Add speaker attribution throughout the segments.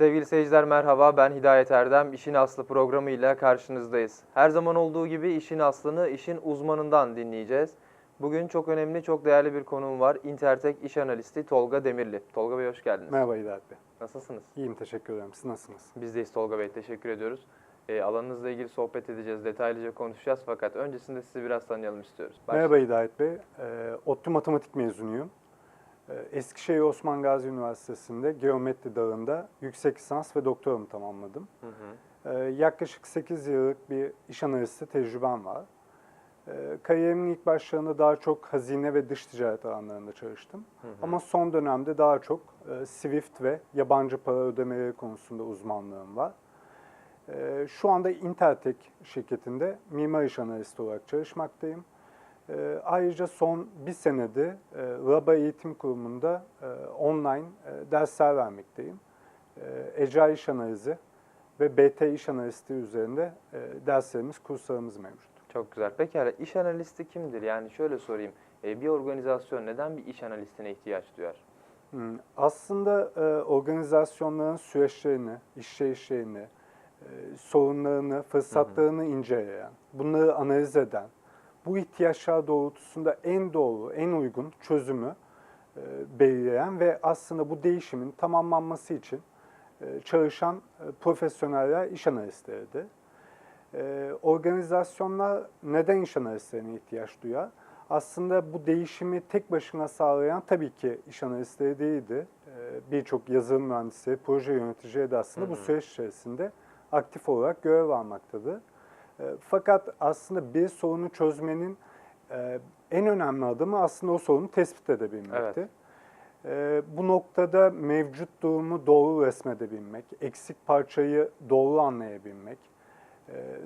Speaker 1: Sevgili seyirciler merhaba ben Hidayet Erdem. İşin Aslı programıyla karşınızdayız. Her zaman olduğu gibi işin aslını işin uzmanından dinleyeceğiz. Bugün çok önemli, çok değerli bir konuğum var. Intertek İş Analisti Tolga Demirli. Tolga Bey hoş geldiniz.
Speaker 2: Merhaba Hidayet Bey.
Speaker 1: Nasılsınız?
Speaker 2: İyiyim teşekkür ederim. Siz nasılsınız?
Speaker 1: Bizdeyiz Tolga Bey, teşekkür ediyoruz. E, alanınızla ilgili sohbet edeceğiz, detaylıca konuşacağız fakat öncesinde sizi biraz tanıyalım istiyoruz.
Speaker 2: Merhaba Hidayet Bey. Ee, ODTÜ Matematik mezunuyum. Ee, Eskişehir Osman Gazi Üniversitesi'nde geometri dalında yüksek lisans ve doktoramı tamamladım.
Speaker 1: Hı hı.
Speaker 2: Ee, yaklaşık 8 yıllık bir iş analisti tecrübem var. Ee, kariyerimin ilk başlarında daha çok hazine ve dış ticaret alanlarında çalıştım.
Speaker 1: Hı hı.
Speaker 2: Ama son dönemde daha çok e, Swift ve yabancı para ödemeleri konusunda uzmanlığım var. Ee, Şu anda Intertek şirketinde mimar iş analisti olarak çalışmaktayım. Ee, Ayrıca son bir senedir e, RABA Eğitim Kurumu'nda e, online e, dersler vermekteyim. E, Ecra iş analizi ve BT iş analisti üzerinde e, derslerimiz, kurslarımız mevcut.
Speaker 1: Çok güzel. Pekala iş analisti kimdir? Yani şöyle sorayım. E, bir organizasyon neden bir iş analistine ihtiyaç duyar?
Speaker 2: Hmm, Aslında e, organizasyonların süreçlerini, işleyişlerini, e, sorunlarını, fırsatlarını inceleyen, bunları analiz eden, bu ihtiyaçlar doğrultusunda en doğru, en uygun çözümü e, belirleyen ve aslında bu değişimin tamamlanması için e, çalışan e, profesyoneller iş analistleriydi. E, organizasyonlar neden iş analistlerine ihtiyaç duyar? Aslında bu değişimi tek başına sağlayan tabii ki iş analistleri değildi. E, Birçok yazılım mühendisleri, proje yöneticileri de aslında
Speaker 1: Hı
Speaker 2: bu
Speaker 1: hı.
Speaker 2: süreç içerisinde aktif olarak görev almaktadır. E, Fakat aslında bir sorunu çözmenin e, en önemli adımı aslında o sorunu tespit edebilmekti. E, Bu noktada mevcut durumu doğru resmedebilmek, eksik parçayı doğru anlayabilmek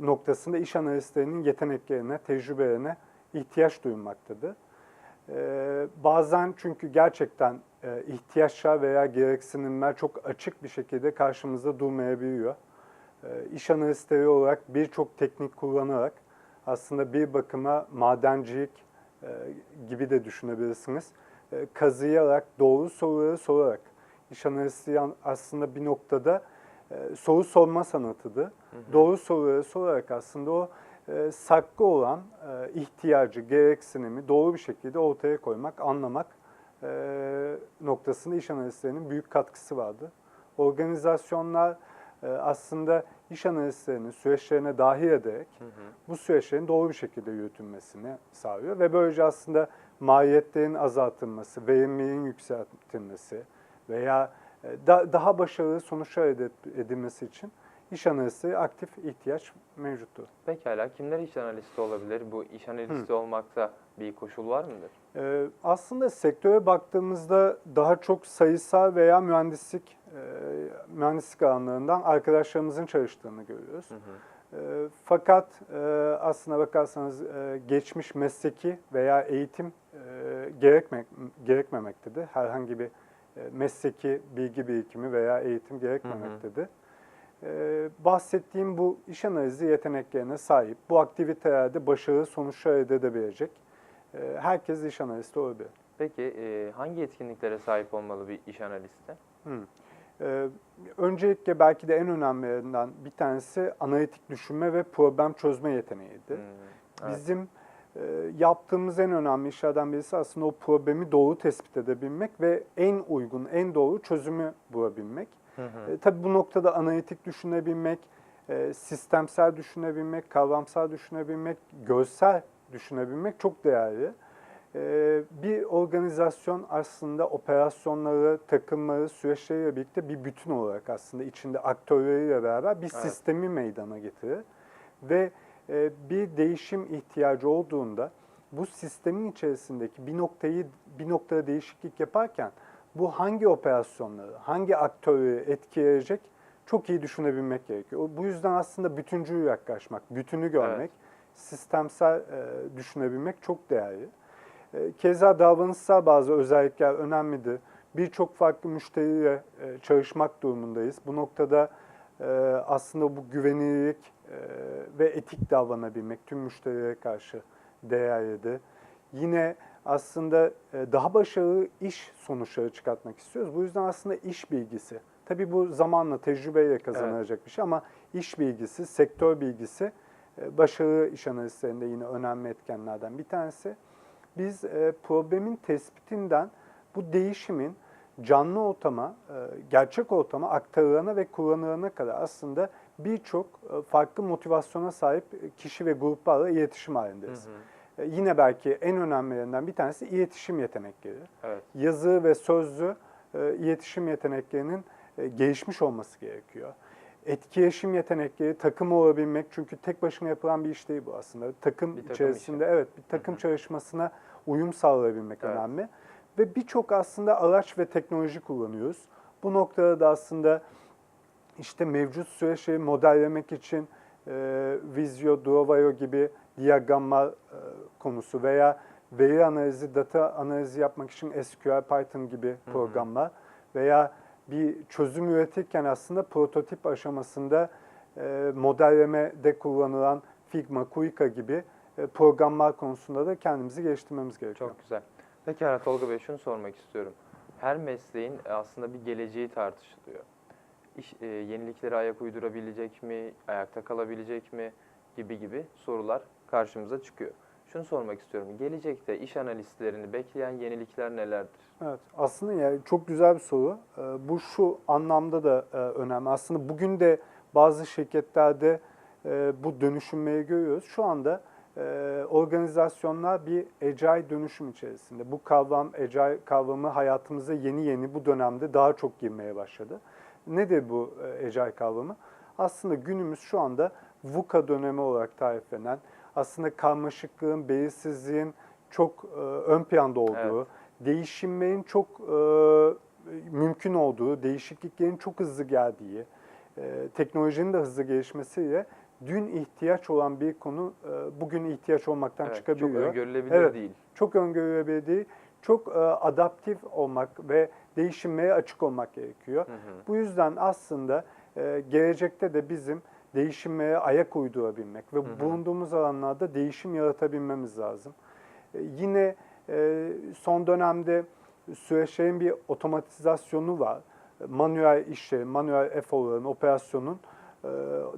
Speaker 2: noktasında iş analistlerinin yeteneklerine, tecrübelerine ihtiyaç duyulmaktadır. Bazen çünkü gerçekten ihtiyaçlar veya gereksinimler çok açık bir şekilde karşımızda durmayabiliyor. E, İş analistleri olarak birçok teknik kullanarak aslında bir bakıma madencilik e, gibi de düşünebilirsiniz. E, Kazıyarak, doğru soruları sorarak. İş analisti aslında bir noktada soru sorma sanatıdır. Doğru soruları sorarak aslında o e, saklı olan e, ihtiyacı, gereksinimi doğru bir şekilde ortaya koymak, anlamak e, noktasında iş analistlerinin büyük katkısı vardı. Organizasyonlar e, aslında iş analistlerinin süreçlerine dahil ederek
Speaker 1: Hı hı.
Speaker 2: bu süreçlerin doğru bir şekilde yürütülmesini sağlıyor ve böylece aslında maliyetlerin azaltılması, verimliliğin yükseltilmesi veya e, da- daha başarılı sonuçlar elde edilmesi için iş analistleri aktif ihtiyaç mevcuttur.
Speaker 1: Pekala kimler iş analisti olabilir? Bu iş analisti olmakta bir koşul var mıdır?
Speaker 2: Ee, aslında sektöre baktığımızda daha çok sayısal veya mühendislik e, mühendislik alanlarından arkadaşlarımızın çalıştığını görüyoruz.
Speaker 1: Hı hı.
Speaker 2: E, fakat e, aslına bakarsanız e, geçmiş mesleki veya eğitim e, gerekme, gerekmemektedir. Herhangi bir e, mesleki bilgi birikimi veya eğitim gerekmemektedir. E, bahsettiğim bu iş analizi yeteneklerine sahip, bu aktivitelerde başarılı sonuçlar elde edebilecek herkes iş analisti olabilir.
Speaker 1: Peki e, hangi yetkinliklere sahip olmalı bir iş analisti?
Speaker 2: Hı. Ee, öncelikle belki de en önemlilerinden bir tanesi analitik düşünme ve problem çözme yeteneğidir.
Speaker 1: Hmm, evet.
Speaker 2: Bizim e, yaptığımız en önemli işlerden birisi aslında o problemi doğru tespit edebilmek ve en uygun, en doğru çözümü bulabilmek.
Speaker 1: Hı hı.
Speaker 2: E, tabii bu noktada analitik düşünebilmek, e, sistemsel düşünebilmek, kavramsal düşünebilmek, görsel düşünebilmek çok değerli. E, bir organizasyon aslında operasyonları, takımları, süreçleriyle birlikte bir bütün olarak aslında içinde aktörleriyle beraber bir
Speaker 1: Evet.
Speaker 2: sistemi meydana getirir. Ve e, bir değişim ihtiyacı olduğunda bu sistemin içerisindeki bir noktayı bir noktada değişiklik yaparken bu hangi operasyonları, hangi aktörü etkileyecek çok iyi düşünebilmek gerekiyor. Bu yüzden aslında bütüncül yaklaşmak, bütünü görmek, sistemsel e, düşünebilmek çok değerli. E, Keza davranışsal bazı özellikler önemlidir. Birçok farklı müşteriyle e, çalışmak durumundayız. Bu noktada e, aslında bu güvenilirlik e, ve etik davranabilmek tüm müşterilere karşı değerlidir. Yine aslında e, daha başarılı iş sonuçları çıkartmak istiyoruz. Bu yüzden aslında iş bilgisi, Tabii bu zamanla, tecrübeyle kazanılacak bir şey ama iş bilgisi, sektör bilgisi e, başarılı iş analistlerinde yine önemli etkenlerden bir tanesi. Biz e, problemin tespitinden bu değişimin canlı ortama, e, gerçek ortama aktarılana ve kullanılana kadar aslında birçok farklı motivasyona sahip kişi ve gruplarla iletişim halindeyiz. E, Yine belki en önemlilerinden bir tanesi iletişim yetenekleri.
Speaker 1: Evet.
Speaker 2: Yazı ve sözlü e, iletişim yeteneklerinin e, gelişmiş olması gerekiyor. Etkileşim yetenekleri, takım olabilmek çünkü tek başına yapılan bir iş değil bu aslında. Takım,
Speaker 1: Bir takım
Speaker 2: içerisinde evet bir takım çalışmasına uyum sağlayabilmek
Speaker 1: Evet.
Speaker 2: önemli. Ve birçok aslında araç ve teknoloji kullanıyoruz. Bu noktada da aslında işte mevcut süreçleri modellemek için e, Visio, Duovayo gibi diyagramlar e, konusu veya veri analizi, data analizi yapmak için SQL, Python gibi programlar veya bir çözüm üretirken aslında prototip aşamasında e, modellemede kullanılan Figma, Kuika gibi e, programlar konusunda da kendimizi geliştirmemiz gerekiyor.
Speaker 1: Çok güzel. Pekala Tolga Bey şunu sormak istiyorum. Her mesleğin aslında bir geleceği tartışılıyor. İş, e, yeniliklere ayak uydurabilecek mi, ayakta kalabilecek mi gibi gibi sorular karşımıza çıkıyor. Şunu sormak istiyorum. Gelecekte iş analistlerini bekleyen yenilikler nelerdir?
Speaker 2: Evet, aslında yani çok güzel bir soru. Ee, Bu şu anlamda da e, önemli. Aslında bugün de bazı şirketlerde e, bu dönüşümleri görüyoruz. Şu anda e, organizasyonlar bir agile dönüşüm içerisinde. Bu kavram, agile kavramı hayatımıza yeni yeni bu dönemde daha çok girmeye başladı. Nedir bu agile kavramı? Aslında günümüz şu anda VUCA dönemi olarak tariflenen, aslında karmaşıklığın, belirsizliğin çok e, ön planda olduğu,
Speaker 1: Evet.
Speaker 2: değişimlerin çok e, mümkün olduğu, değişikliklerin çok hızlı geldiği, e, teknolojinin de hızlı gelişmesiyle dün ihtiyaç olan bir konu e, bugün ihtiyaç olmaktan
Speaker 1: Evet,
Speaker 2: çıkabiliyor.
Speaker 1: Çok öngörülebilir
Speaker 2: Evet.
Speaker 1: değil.
Speaker 2: Çok öngörülebilir değil, çok e, adaptif olmak ve değişimlere açık olmak gerekiyor.
Speaker 1: Hı hı.
Speaker 2: Bu yüzden aslında e, gelecekte de bizim değişimlere ayak uydurabilmek ve
Speaker 1: Hı hı.
Speaker 2: bulunduğumuz alanlarda değişim yaratabilmemiz lazım. E, yine e, son dönemde süreçlerin bir otomatizasyonu var. Manuel işlerin, manuel eforların, operasyonun e,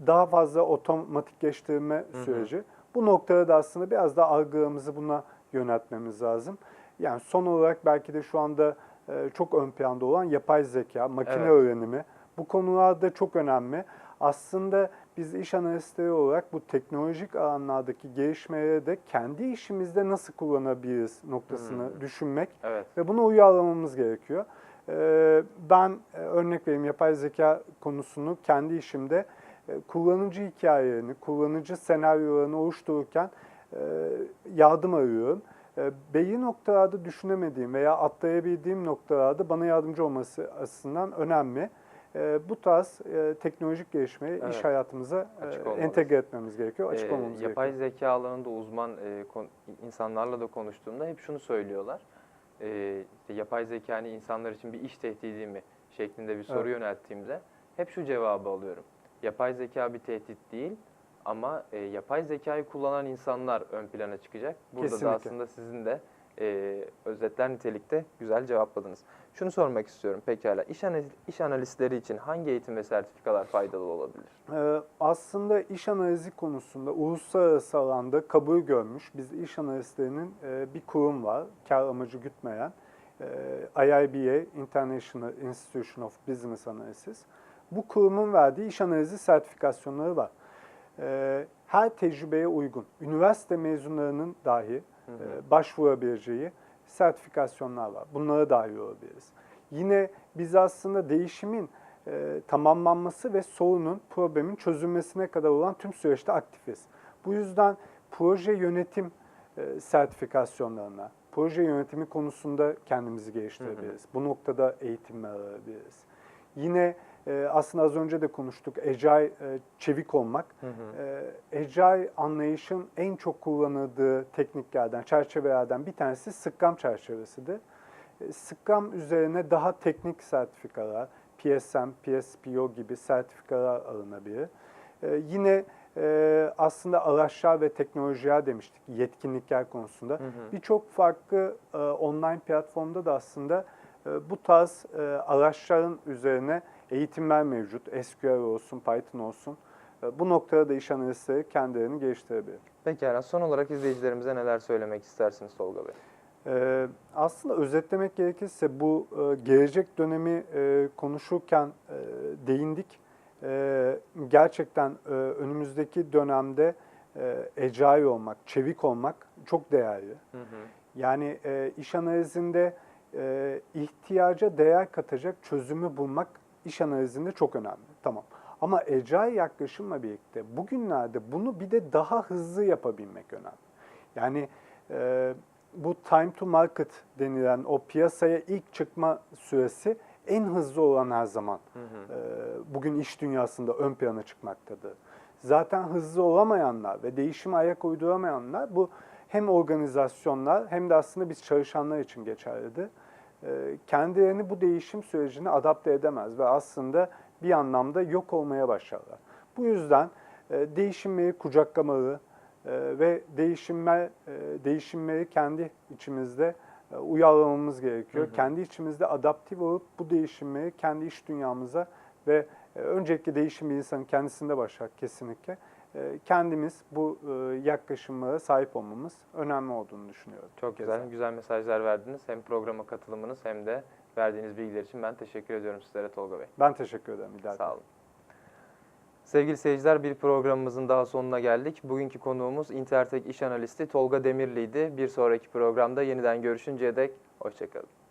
Speaker 2: daha fazla otomatikleştirme
Speaker 1: hı.
Speaker 2: süreci. Bu noktada da aslında biraz da algılarımızı buna yöneltmemiz lazım. Yani son olarak belki de şu anda e, çok ön planda olan yapay zeka, makine
Speaker 1: Evet.
Speaker 2: öğrenimi bu konularda çok önemli. Aslında biz iş analistleri olarak bu teknolojik alanlardaki gelişmeleri de kendi işimizde nasıl kullanabiliriz noktasını
Speaker 1: Hmm.
Speaker 2: düşünmek
Speaker 1: Evet.
Speaker 2: ve bunu uyarlamamız gerekiyor. Ee, Ben e, örnek vereyim yapay zeka konusunu kendi işimde e, kullanıcı hikayelerini, kullanıcı senaryolarını oluştururken e, yardım arıyorum. E, Belli noktalarda düşünemediğim veya atlayabildiğim noktalarda bana yardımcı olması açısından önemli. E, Bu tarz e, teknolojik gelişmeyi
Speaker 1: Evet.
Speaker 2: iş hayatımıza e, entegre etmemiz gerekiyor, açık
Speaker 1: Ee,
Speaker 2: olmamız
Speaker 1: yapay
Speaker 2: gerekiyor.
Speaker 1: zeka alanında uzman e, kon- insanlarla da konuştuğumda hep şunu söylüyorlar. Ee, işte yapay zeka hani insanlar için bir iş tehdidi mi şeklinde bir soru
Speaker 2: Evet.
Speaker 1: yönelttiğimde hep şu cevabı alıyorum. Yapay zeka bir tehdit değil ama e, yapay zekayı kullanan insanlar ön plana çıkacak. Burada
Speaker 2: Kesinlikle.
Speaker 1: da aslında sizin de e, özetler nitelikte güzel cevapladınız. Şunu sormak istiyorum pekala. İş, analiz- iş analistleri için hangi eğitim ve sertifikalar faydalı olabilir?
Speaker 2: Ee, Aslında iş analizi konusunda uluslararası alanda kabul görmüş biz iş analistlerinin e, bir kurum var, kar amacı gütmeyen. e, IIBA, International Institution of Business Analysis. Bu kurumun verdiği iş analizi sertifikasyonları var. E, Her tecrübeye uygun, üniversite mezunlarının dahi
Speaker 1: Hı hı.
Speaker 2: e, başvurabileceği sertifikasyonlar var. Bunlara dahil olabiliriz. Yine biz aslında değişimin e, tamamlanması ve sorunun, problemin çözülmesine kadar olan tüm süreçte aktifiz. Bu yüzden proje yönetim e, sertifikasyonlarına, proje yönetimi konusunda kendimizi geliştirebiliriz. Bu noktada eğitimler alabiliriz. Yine e, aslında az önce de konuştuk, agile, e, çevik olmak.
Speaker 1: Hı hı.
Speaker 2: E, Agile anlayışın en çok kullanıldığı tekniklerden, çerçevelerden bir tanesi Scrum çerçevesidir. E, Scrum üzerine daha teknik sertifikalar, PSM, PSPO gibi sertifikalar alınabilir. E, Yine e, aslında araçlar ve teknolojiler demiştik yetkinlikler konusunda. Birçok farklı e, online platformda da aslında bu tarz e, araçların üzerine eğitimler mevcut. SQL olsun, Python olsun. E, Bu noktada da iş analistleri kendilerini geliştirebilir.
Speaker 1: Peki yani son olarak izleyicilerimize neler söylemek istersiniz Tolga Bey?
Speaker 2: Ee, aslında özetlemek gerekirse bu e, gelecek dönemi e, konuşurken e, değindik. E, gerçekten e, önümüzdeki dönemde e, agile olmak, çevik olmak çok değerli.
Speaker 1: Hı hı.
Speaker 2: Yani e, iş analizinde e, ihtiyaca değer katacak çözümü bulmak iş analizinde çok önemli. Tamam. Ama agile yaklaşımla birlikte bugünlerde bunu bir de daha hızlı yapabilmek önemli. Yani e, bu time to market denilen o piyasaya ilk çıkma süresi en hızlı olan her zaman
Speaker 1: Hı hı.
Speaker 2: e, bugün iş dünyasında ön plana çıkmaktadır. Zaten hızlı olamayanlar ve değişime ayak uyduramayanlar bu hem organizasyonlar hem de aslında biz çalışanlar için geçerlidir. E, Kendilerini bu değişim sürecine adapte edemez ve aslında bir anlamda yok olmaya başlarlar. Bu yüzden e, değişimleri kucaklamalı e, ve değişimler e, değişimleri kendi içimizde uyarlamamız gerekiyor.
Speaker 1: Hı hı.
Speaker 2: Kendi içimizde adaptif olup bu değişimleri kendi iş dünyamıza ve öncelikle değişim bir insanın kendisinde başlar kesinlikle. E, Kendimiz bu e, yaklaşımlara sahip olmamız önemli olduğunu düşünüyorum.
Speaker 1: Çok güzel, güzel mesajlar verdiniz. Hem programa katılımınız hem de verdiğiniz bilgiler için ben teşekkür ediyorum sizlere Tolga Bey.
Speaker 2: Ben teşekkür ederim. İdare
Speaker 1: Sağ olun. Sevgili seyirciler bir programımızın daha sonuna geldik. Bugünkü konuğumuz Intertek İş Analisti Tolga Demirli'ydi. Bir sonraki programda yeniden görüşünceye dek hoşçakalın.